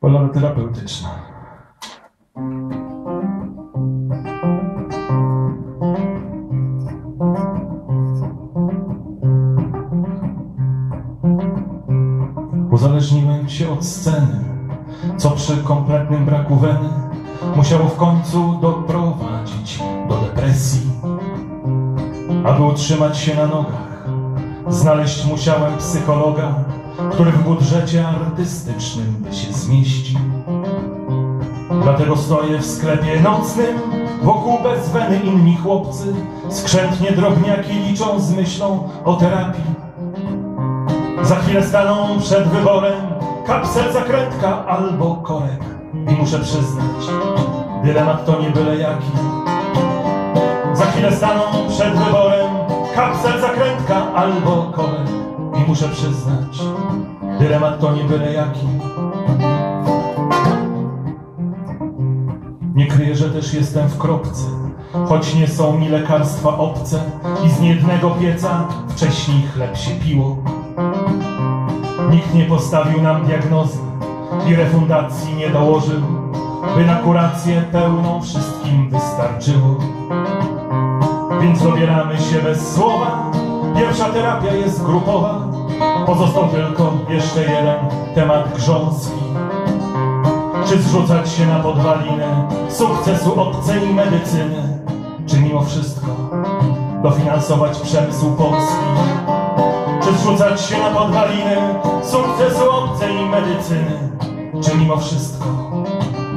Polowa terapeutyczna. Uzależniłem się od sceny, co przy kompletnym braku weny musiało w końcu doprowadzić do depresji. Aby utrzymać się na nogach, znaleźć musiałem psychologa, który w budżecie artystycznym by się zmieścił. Dlatego stoję w sklepie nocnym, wokół bez weny inni chłopcy, skrzętnie drobniaki liczą z myślą o terapii. Za chwilę staną przed wyborem kapsel zakrętka albo korek. I muszę przyznać, dylemat to nie byle jaki. Za chwilę staną przed wyborem kapsel zakrętka albo korek. I muszę przyznać, dylemat to nie byle jaki. Nie kryję, że też jestem w kropce, choć nie są mi lekarstwa obce i z niejednego pieca wcześniej chleb się piło. Nikt nie postawił nam diagnozy i refundacji nie dołożył, by na kurację pełną wszystkim wystarczyło. Więc dobieramy się bez słowa, pierwsza terapia jest grupowa, pozostał tylko jeszcze jeden temat grząski. Czy zrzucać się na podwalinę sukcesu obcej medycyny, czy mimo wszystko dofinansować przemysł polski? Czy zrzucać się na podwaliny sukcesu obcej medycyny? Czy mimo wszystko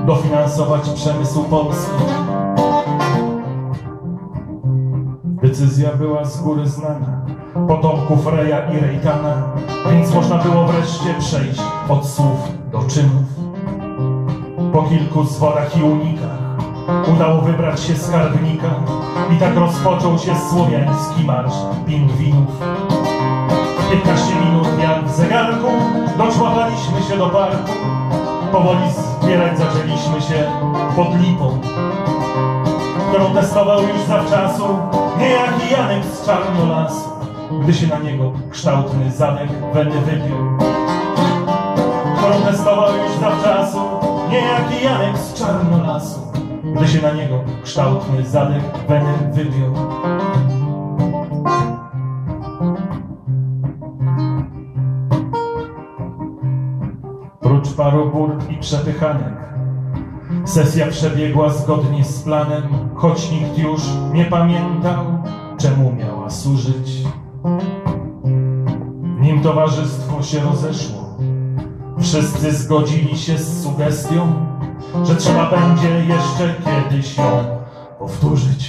dofinansować przemysł polski? Decyzja była z góry znana, potomków Reja i Rejtana, więc można było wreszcie przejść od słów do czynów. Po kilku zwodach i unikach udało wybrać się skarbnika i tak rozpoczął się słowiański marsz pingwinów. 15 minut jak w zegarku doczłapaliśmy się do parku. Powoli zbierać zaczęliśmy się pod lipą, którą testował już zawczasu niejaki Janek z Czarnolasu, gdy się na niego kształtny zadek weny wypił. Którą testował już zawczasu niejaki Janek z Czarnolasu, gdy się na niego kształtny zadek weny wypił. Prócz paru burt i przepychanek Sesja przebiegła zgodnie z planem Choć nikt już nie pamiętał Czemu miała służyć towarzystwo się rozeszło. Wszyscy zgodzili się z sugestią Że trzeba będzie jeszcze kiedyś ją powtórzyć